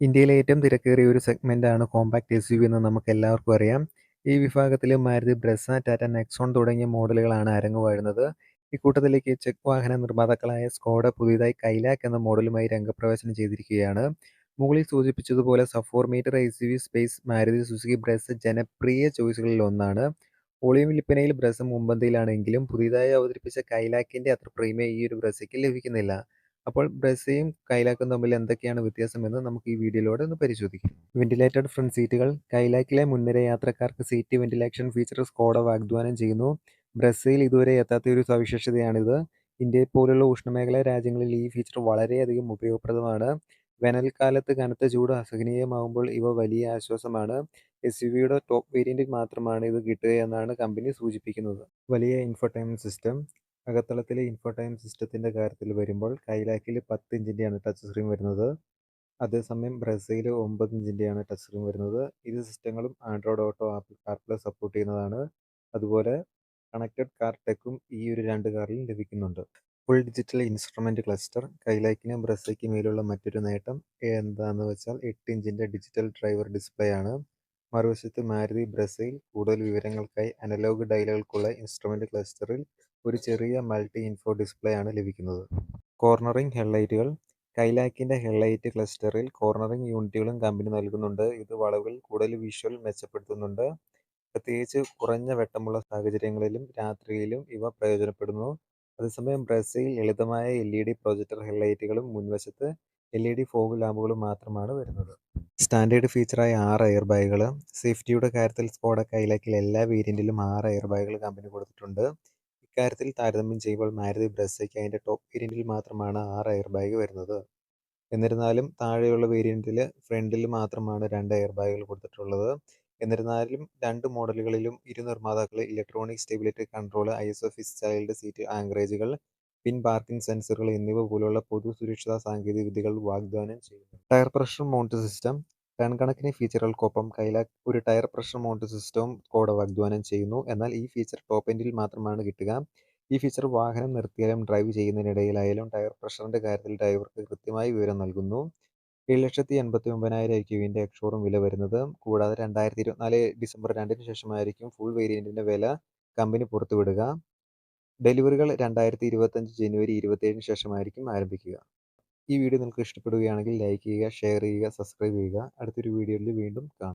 ഇന്ത്യയിലെ ഏറ്റവും തിരക്കേറിയ ഒരു സെഗ്മെന്റാണ് കോമ്പാക്ട് എസ്യുവി എന്ന് നമുക്ക് എല്ലാവർക്കും അറിയാം. ഈ വിഭാഗത്തിൽ മാരുതി ബ്രസ ടാറ്റ നെക്സോൺ തുടങ്ങിയ മോഡലുകളാണ് അരങ്ങുവാഴുന്നത്. ഇക്കൂട്ടത്തിലേക്ക് ചെക്ക് വാഹന നിർമ്മാതാക്കളായ സ്കോഡ പുതിയതായി കൈലാക്ക് എന്ന മോഡലുമായി രംഗപ്രവേശനം ചെയ്തിരിക്കുകയാണ്. മുകളിൽ സൂചിപ്പിച്ചതുപോലെ sub four metre SUV space Maruti Suzuki Brezza ജനപ്രിയ ചോയ്സുകളിൽ ഒന്നാണ്. വോളിയം വിൽപ്പനയിൽ ബ്രസ് മുമ്പന്തിയിലാണെങ്കിലും പുതിയതായി അവതരിപ്പിച്ച കൈലാക്കിന്റെ അത്ര പ്രീമിയം ഈ ഒരു ബ്രസയ്ക്ക് ലഭിക്കുന്നില്ല. അപ്പോൾ ബ്രസയും കൈലാക്കും തമ്മിൽ എന്തൊക്കെയാണ് വ്യത്യാസം എന്ന് നമുക്ക് ഈ വീഡിയോയിലൂടെ ഒന്ന് പരിശോധിക്കാം. വെന്റിലേറ്റഡ് ഫ്രണ്ട് സീറ്റുകൾ കൈലാക്കിലെ മുൻനിര യാത്രക്കാർക്ക് സീറ്റ് വെന്റിലേഷൻ ഫീച്ചർ സ്കോഡ വാഗ്ദാനം ചെയ്യുന്നു. ബ്രസയിൽ ഇതുവരെ എത്താത്ത ഒരു സവിശേഷതയാണിത്. ഇന്ത്യയെ പോലുള്ള ഉഷ്ണമേഖലാ രാജ്യങ്ങളിൽ ഈ ഫീച്ചർ വളരെയധികം ഉപയോഗപ്രദമാണ്. വേനൽക്കാലത്ത് കനത്ത ചൂട് അസഹനീയമാകുമ്പോൾ ഇവ വലിയ ആശ്വാസമാണ്. എസ് യു വിയുടെ ടോപ്പ് വേരിയന്റിൽ മാത്രമാണ് ഇത് കിട്ടുക എന്നാണ് കമ്പനി സൂചിപ്പിക്കുന്നത്. വലിയ ഇൻഫർടൈൻമെന്റ് സിസ്റ്റം അകത്തളത്തിലെ ഇൻഫോടൈം സിസ്റ്റത്തിന്റെ കാര്യത്തിൽ വരുമ്പോൾ കൈലാക്കിൽ പത്ത് ഇഞ്ചിന്റെയാണ് ടച്ച് സ്ക്രീൻ വരുന്നത്. അതേസമയം ബ്രസീൽ ഒമ്പത് ഇഞ്ചിന്റെയാണ് ടച്ച് സ്ക്രീൻ വരുന്നത്. ഇരു സിസ്റ്റങ്ങളും Android Auto, Apple CarPlay support ചെയ്യുന്നതാണ്. അതുപോലെ കണക്റ്റഡ് കാർ ടെക്കും ഈ ഒരു രണ്ട് കാറിലും ലഭിക്കുന്നുണ്ട്. ഫുൾ ഡിജിറ്റൽ ഇൻസ്ട്രുമെന്റ് ക്ലസ്റ്റർ കൈലാക്കിനും ബ്രെസ്സയ്ക്ക് മേലുള്ള മറ്റൊരു നേട്ടം എന്താണെന്ന് വെച്ചാൽ എട്ട് ഇഞ്ചിന്റെ ഡിജിറ്റൽ ഡ്രൈവർ ഡിസ്പ്ലേ ആണ്. മറുവശത്ത് മാരുതി ബ്രസയിൽ കൂടുതൽ വിവരങ്ങൾക്കായി അനലോഗ് ഡയലുകൾക്കുള്ള ഇൻസ്ട്രുമെന്റ് ക്ലസ്റ്ററിൽ ഒരു ചെറിയ മൾട്ടി ഇൻഫോ ഡിസ്പ്ലേ ആണ് ലഭിക്കുന്നത്. കോർണറിംഗ് ഹെഡ്ലൈറ്റുകൾ കൈലാക്കിന്റെ ഹെഡ്ലൈറ്റ് ക്ലസ്റ്ററിൽ കോർണറിംഗ് യൂണിറ്റുകളും കമ്പനി നൽകുന്നുണ്ട്. ഇത് വളവുകളിൽ കൂടുതൽ വിഷ്വൽ മെച്ചപ്പെടുത്തുന്നുണ്ട്. പ്രത്യേകിച്ച് കുറഞ്ഞ വെട്ടമുള്ള സാഹചര്യങ്ങളിലും രാത്രിയിലും ഇവ പ്രയോജനപ്പെടുന്നു. അതേസമയം ബ്രസീൽ ലളിതമായ എൽ ഇ ഡി പ്രൊജക്ടർ ഹെഡ്ലൈറ്റുകളും മുൻവശത്ത് എൽ ഇ ഡി ഫോഗ് ലാമ്പുകളും മാത്രമാണ് വരുന്നത്. സ്റ്റാൻഡേർഡ് ഫീച്ചറായ ആറ് എയർ ബാഗുകൾ സേഫ്റ്റിയുടെ കാര്യത്തിൽ സ്കോഡ കൈലാക്കിൽ എല്ലാ വേരിയന്റിലും ആറ് എയർ ബാഗുകൾ കമ്പനി കൊടുത്തിട്ടുണ്ട്. ഇക്കാര്യത്തിൽ താരതമ്യം ചെയ്യുമ്പോൾ മാരുതി ബ്രസയ്ക്ക് അതിന്റെ ടോപ്പ് വേരിയന്റിൽ മാത്രമാണ് ആറ് എയർ ബാഗ് വരുന്നത്. എന്നിരുന്നാലും താഴെയുള്ള വേരിയന്റിൽ ഫ്രണ്ടിൽ മാത്രമാണ് രണ്ട് എയർ ബാഗുകൾ കൊടുത്തിട്ടുള്ളത്. എന്നിരുന്നാലും രണ്ട് മോഡലുകളിലും ഇരു നിർമ്മാതാക്കൾ electronic stability control, I S ISOFIX child seat ആങ്കറേജുകൾ, പിൻ പാർക്കിംഗ് സെൻസറുകൾ എന്നിവ പോലുള്ള പൊതു സുരക്ഷാ സാങ്കേതികവിദ്യകൾ വാഗ്ദാനം ചെയ്യുന്നു. Tyre pressure mount system ton കണക്കിന് ഫീച്ചറുകൾക്കൊപ്പം കൈലാക് ഒരു ടയർ പ്രഷർ മൗണ്ട് സിസ്റ്റവും കൂടെ വാഗ്ദാനം ചെയ്യുന്നു. എന്നാൽ ഈ ഫീച്ചർ ടോപ്പ് എൻഡിൽ മാത്രമാണ് കിട്ടുക. ഈ ഫീച്ചർ വാഹനം നിർത്തിയാലും ഡ്രൈവ് ചെയ്യുന്നതിനിടയിലായാലും ടയർ പ്രഷറിന്റെ കാര്യത്തിൽ ഡ്രൈവർക്ക് കൃത്യമായ വിവരം നൽകുന്നു. ഏഴ് ലക്ഷത്തി എൺപത്തി ഒമ്പതിനായിരം ആയിരിക്കും ഇതിന്റെ എക്സ്ഷോറും വില വരുന്നത്. കൂടാതെ രണ്ടായിരത്തി ഇരുപത്തിനാല് ഡിസംബർ രണ്ടിന് ശേഷമായിരിക്കും ഫുൾ വേരിയന്റിന്റെ വില കമ്പനി പുറത്തുവിടുക. ഡെലിവറികൾ രണ്ടായിരത്തി ഇരുപത്തഞ്ച് ജനുവരി ഇരുപത്തേഴിന് ശേഷമായിരിക്കും ആരംഭിക്കുക. ഈ വീഡിയോ നിങ്ങൾക്ക് ഇഷ്ടപ്പെടുകയാണെങ്കിൽ ലൈക്ക് ചെയ്യുക, ഷെയർ ചെയ്യുക, സബ്സ്ക്രൈബ് ചെയ്യുക. അടുത്തൊരു വീഡിയോയിൽ വീണ്ടും കാണാം.